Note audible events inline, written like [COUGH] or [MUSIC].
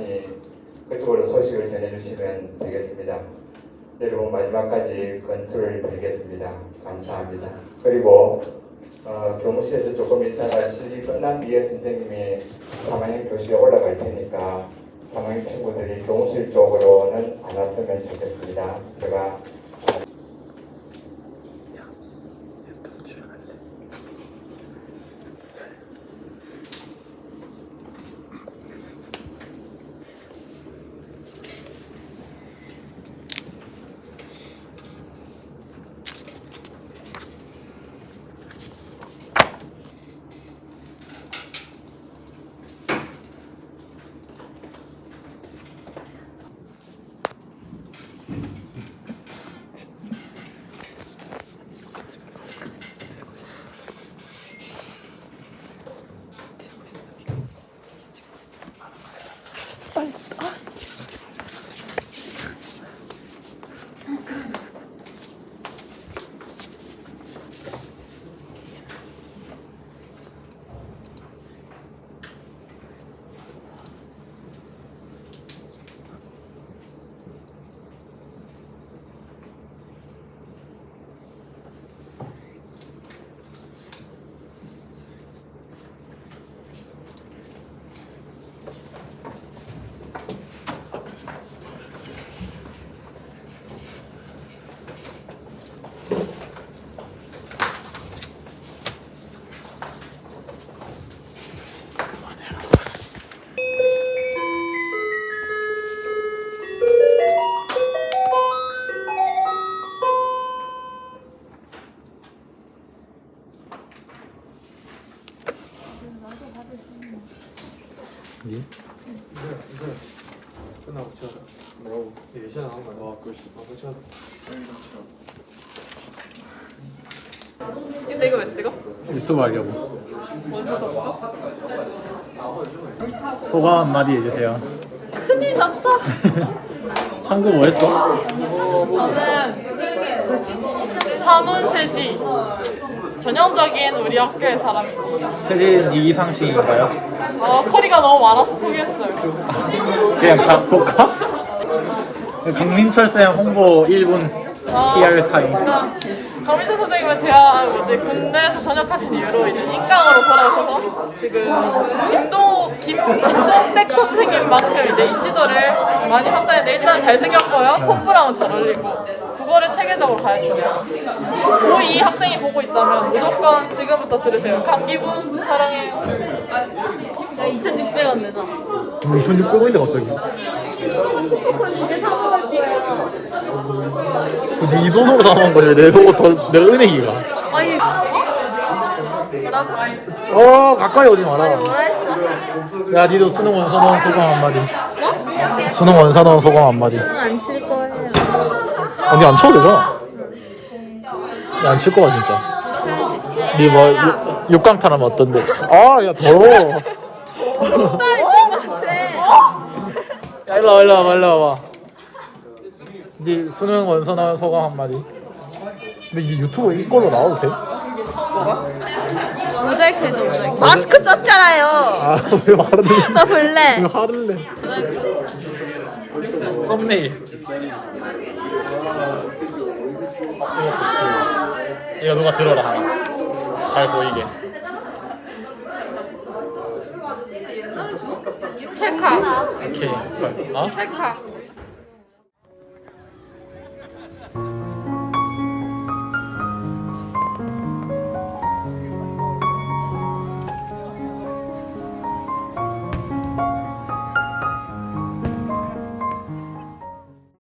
네, 그쪽으로 소식을 전해주시면 되겠습니다. 여러분 마지막까지 건투를 빌겠습니다. 감사합니다. 그리고 어, 교무실에서 조금 있다가 실기 끝난 뒤에 선생님이 3학년 교실에 올라갈 테니까 3학년 친구들이 교무실 쪽으로는 안 왔으면 좋겠습니다. 제가 예? 이제 이제 끝나고 치워자. 뭐라고? 이제 시간 나온 거야. 아, 그렇지. 아, 그 치워자. 근데 이거 왜 찍어? 유튜브 하려고. 먼저 접수? 소감 한마디 해주세요. 큰일 났다. [LAUGHS] 한국 뭐 했어? 저는 사문세지 전형적인 우리 학교의 사람이고 세진 이기상식인가요? 어, 커리가 너무 많아서 포기했어요. 그냥 작곡가? 강민철 쌤 홍보 1분 PR 타임. 강민철 선생님은 대학 이제 군대에서 전역하신 이후로 이제 인강으로 돌아오셔서 지금 김동 김 김동택 선생님만큼 이제 인지도를 많이 확산했는데 일단 잘생겼고요. 톰 브라운 잘 어울리고 국어를 체계적으로 가르쳐요. 고2 학생이 보고 있다면 무조건 지금부터 들으세요. 강기분 사랑해요. 야 2,600원 내자. 2600원인데 갑자기. 네 돈으로 사는 거지 내 돈으로 더 내가 은행이가. 아니 뭐라고? 어 가까이 오지 마라. 뭐라 했어? 야 니도 수능 원서원 소감 한마디. 뭐? 수능 원서원 소감 한마디. 안 칠 거예요. 언니 안 쳐도 되잖아. 야 안 칠 거야 진짜. 쳐야지. 니뭐 육강탄하면 어떤데? 아 야 더러워. 같아. 야 일로 와 일로 와봐 일로 와봐. 니 수능 원서원 소감 한마디. 근데 이게 유튜브 이걸로 나와도 돼? 모자이크 해줘 모자이크. 마스크 썼잖아요. 아 왜 화를 내? 나 볼래. 왜 화를 내? 썸네일. 이거 누가 들어라 하나. 잘 보이게. 찰칵. 오케이. 어? 찰칵.